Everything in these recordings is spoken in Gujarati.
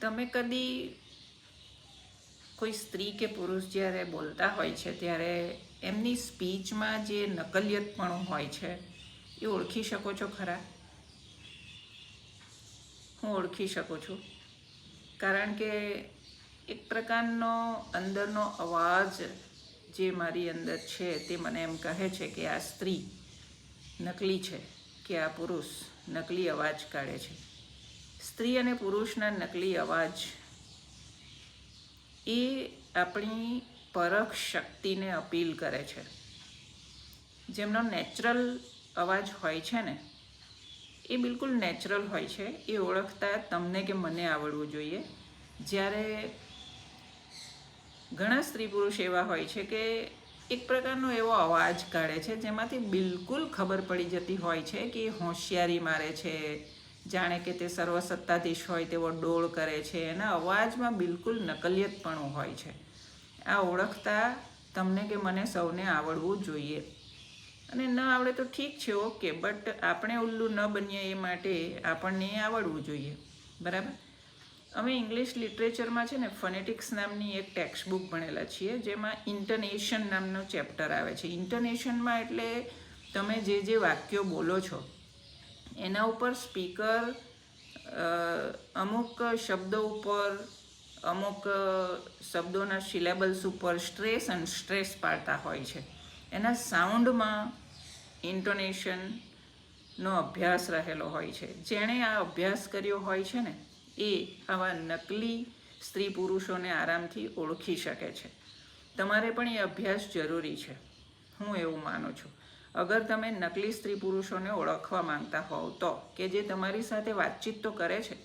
તમે કદી કોઈ સ્ત્રી કે પુરુષ જ્યારે બોલતા હોય છે, ત્યારે એમની સ્પીચમાં જે નકલિયતપણું હોય છે, એ ઓળખી શકો છો ખરા? હું ઓળખી શકું છું. કારણ કે એક પ્રકારનો અંદરનો અવાજ જે મારી અંદર છે, તે મને એમ કહે છે કે આ સ્ત્રી નકલી છે, કે આ પુરુષ નકલી અવાજ કાઢે છે. સ્ત્રી અને પુરુષના નકલી અવાજ. એ આપણી પરખ શક્તિને અપીલ કરે છે. જેમનો નેચરલ અવાજ હોય છે ને, એ બિલકુલ નેચરલ હોય છે. એ ઓળખતા તમને કે મને આવડવું જોઈએ. જ્યારે ઘણા સ્ત્રી પુરુષ એવા હોય છે કે એક પ્રકારનો એવો અવાજ કાઢે છે જેમાંથી બિલકુલ ખબર પડી જતી હોય છે કે હોશિયારી મારે છે જાણે કે તે સર્વસત્તાધીશ હોય તેવો ડોળ કરે છે. એના અવાજમાં બિલકુલ નકલિયતપણું હોય છે. આ ઓળખતા તમને કે મને સૌને આવડવું જોઈએ. અને ન આવડે તો ઠીક છે, ઓકે, બટ આપણે ઉલ્લુ ન બનીએ એ માટે આપણને આવડવું જોઈએ. બરાબર? અમે ઇંગ્લિશ લિટરેચરમાં છે ને, ફોનેટિક્સ નામની એક ટેક્સ્ટ બુક ભણેલા છીએ, જેમાં ઇન્ટરનેશન નામનો ચેપ્ટર આવે છે. ઇન્ટરનેશનમાં એટલે તમે જે જે વાક્યો બોલો છો એના ઉપર સ્પીકર અમુક શબ્દો ઉપર, અમુક શબ્દોના સિલેબલ્સ ઉપર સ્ટ્રેસ અને સ્ટ્રેસ પાડતા હોય છે. એના સાઉન્ડમાં ઇન્ટોનેશનનો અભ્યાસ રહેલો હોય છે. જેણે આ અભ્યાસ કર્યો હોય છે ને, એ આવા નકલી સ્ત્રી પુરુષોને આરામથી ઓળખી શકે છે. તમારે પણ એ અભ્યાસ જરૂરી છે. હું એવું માનું છું. અગર તમે નકલી સ્ત્રી પુરુષોને ઓળખવા માંગતા હોવ તો, કે જે તમારી સાથે વાતચીત તો કરે છે,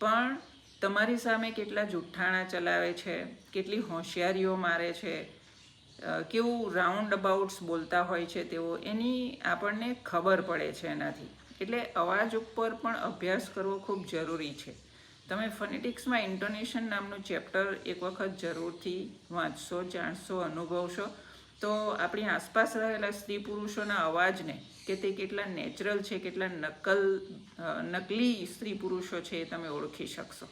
પણ તમારી સામે કેટલા જુઠ્ઠાણા ચલાવે છે, કેટલી હોશિયારીઓ મારે છે કેવું રાઉન્ડ અબાઉટ્સ બોલતા હોય છે તેઓ, એની આપણને ખબર પડે છે એનાથી. એટલે અવાજ ઉપર પણ અભ્યાસ કરવો ખૂબ જરૂરી છે. તમે ફોનેટિક્સમાં ઇન્ટોનેશન નામનું ચેપ્ટર એક વખત જરૂરથી વાંચશો, જાણશો, અનુભવશો તો આપણી આસપાસ રહેલા સ્ત્રી પુરુષોના અવાજને કે તે કેટલા નેચરલ છે, કેટલા નકલ નકલી સ્ત્રી પુરુષો છે એ તમે ઓળખી શકશો.